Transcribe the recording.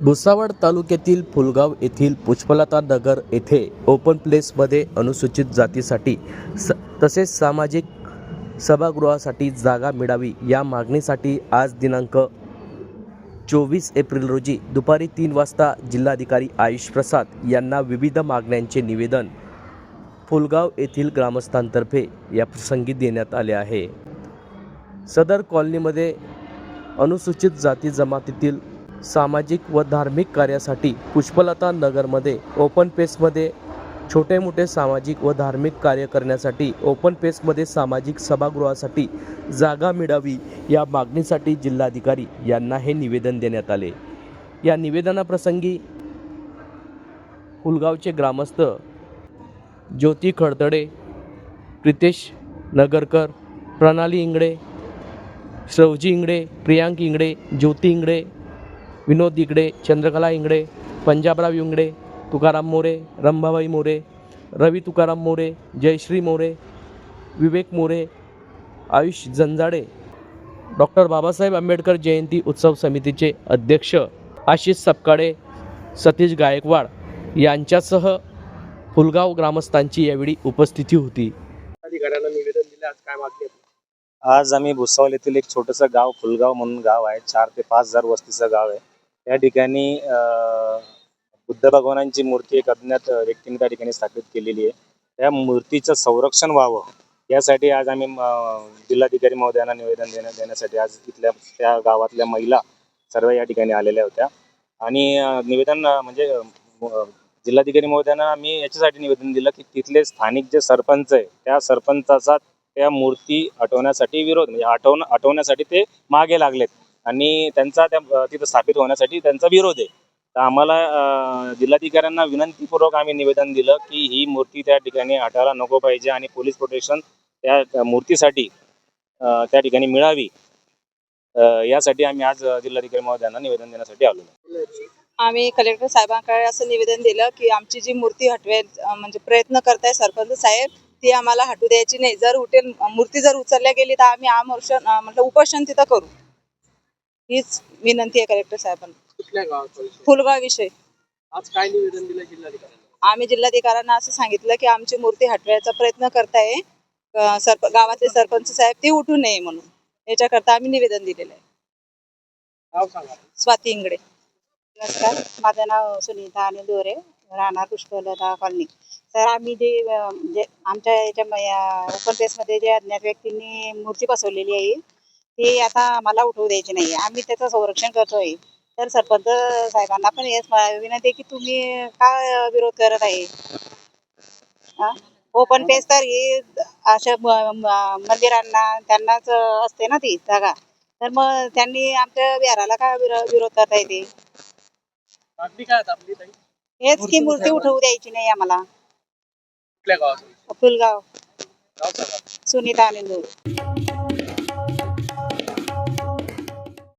भुसावळ तालुक्यातील फुलगाव येथील पुष्पलता नगर येथे ओपन प्लेसमध्ये अनुसूचित जातीसाठी स तसेच सामाजिक सभागृहासाठी जागा मिळावी या मागणीसाठी आज दिनांक चोवीस एप्रिल रोजी दुपारी तीन वाजता जिल्हाधिकारी आयुष प्रसाद यांना विविध मागण्यांचे निवेदन फुलगाव येथील ग्रामस्थांतर्फे या प्रसंगी देण्यात आले आहे. सदर कॉलनीमध्ये अनुसूचित जाती जमातीतील सामाजिक व धार्मिक कार्यासाठी पुष्पलता नगरमध्ये ओपन पेसमध्ये छोटे मोठे सामाजिक व धार्मिक कार्य करण्यासाठी ओपन पेसमध्ये सामाजिक सभागृहासाठी जागा मिळावी या मागणीसाठी जिल्हाधिकारी यांना हे निवेदन देण्यात आले. या निवेदनाप्रसंगी हुलगावचे ग्रामस्थ ज्योती खडतडे प्रितेश नगरकर प्रणाली इंगडे श्रवजी इंगडे प्रियांक इंगडे ज्योती इंगडे विनोद इंगडे चंद्रकला इंगडे पंजाबराव इंगडे तुकाराम मोरे रंभाबाई मोरे रवी तुकाराम मोरे जयश्री मोरे विवेक मोरे आयुष जंजाडे. डॉक्टर बाबासाहेब आंबेडकर जयंती उत्सव समितीचे अध्यक्ष आशिष सपकाळे सतीश गायकवाड यांच्यासह फुलगाव ग्रामस्थांची यावेळी उपस्थिती होती. अधिकाऱ्यांना निवेदन दिले आज काय मागणी? आज आम्ही भुसावळ येथील एक छोटंसं गाव फुलगाव म्हणून गाव आहे. चार ते पाच हजार वस्तीचं गाव आहे. या ठिकाणी बुद्ध भगवानांची मूर्ती एक अज्ञात व्यक्तीने त्या ठिकाणी स्थापित केलेली आहे. त्या मूर्तीचं संरक्षण व्हावं यासाठी आज आम्ही जिल्हाधिकारी महोदयांना निवेदन देण्या देण्यासाठी आज इथल्या त्या गावातल्या महिला सर्व या ठिकाणी आलेल्या होत्या. आणि निवेदन म्हणजे जिल्हाधिकारी महोदयांना आम्ही याच्यासाठी निवेदन दिलं की तिथले स्थानिक जे सरपंच आहे त्या सरपंचाचा त्या मूर्ती हटवण्यासाठी विरोध म्हणजे हटवण हटवण्यासाठी ते मागे लागलेत. आणि त्यांचा त्या तिथं स्थापित होण्यासाठी त्यांचा विरोध आहे. तर आम्हाला जिल्हाधिकाऱ्यांना विनंतीपूर्वक आम्ही निवेदन दिलं की ही मूर्ती त्या ठिकाणी हटायला नको पाहिजे आणि पोलीस प्रोटेक्शन त्या मूर्तीसाठी त्या ठिकाणी मिळावी. यासाठी आम्ही आज जिल्हाधिकारी महोदयांना निवेदन देण्यासाठी आलो. आम्ही कलेक्टर साहेबांकडे असं निवेदन दिलं की आमची जी मूर्ती हटवेल म्हणजे प्रयत्न करताय सरपंच साहेब ती आम्हाला हटू द्यायची नाही. जर उठेल मूर्ती जर उचलल्या गेली तर आम्ही आमोर्षण अं, म्हटलं उपोषण तिथं करू. हीच विनंती आहे कलेक्टर साहेबांना. कुठल्या गावाचा विषय? फुलगाव विषय. आज काय निवेदन दिलं जिल्हाधिकाऱ्यांना? आम्ही जिल्हाधिकाऱ्यांना असं सांगितलं की आमची मूर्ती हटवायचा प्रयत्न करताय. अं, सरप गावातले सरपंच साहेब ती उठू नये म्हणून. याच्याकरता आम्ही निवेदन दिलेलं आहे. नाव सांगा. स्वाती इंगडे नमस्कार. माझं नाव सुनीता अनिल दोरे. राहणार पुष्पलता कॉलनी. तर आम्ही जे अं, आमच्या याच्या ओपन प्लेसमध्ये जे अज्ञात व्यक्तींनी मूर्ती बसवलेली आहे ती आता आम्हाला उठवू द्यायची नाही आम्ही त्याचं संरक्षण करतोय. तर सरपंच साहेबांना पण हेच विनंती आहे की तुम्ही का विरोध करत आहे? ओपन प्लेस तर ही अशा मंदिरांना त्यांनाच असते ना ती जागा. तर मग त्यांनी आमच्या विहाराला का विरो- विरोध करता येते हेच की मूर्ती उठवू द्यायची नाही आम्हाला. फुलगाव सुनीता आनंद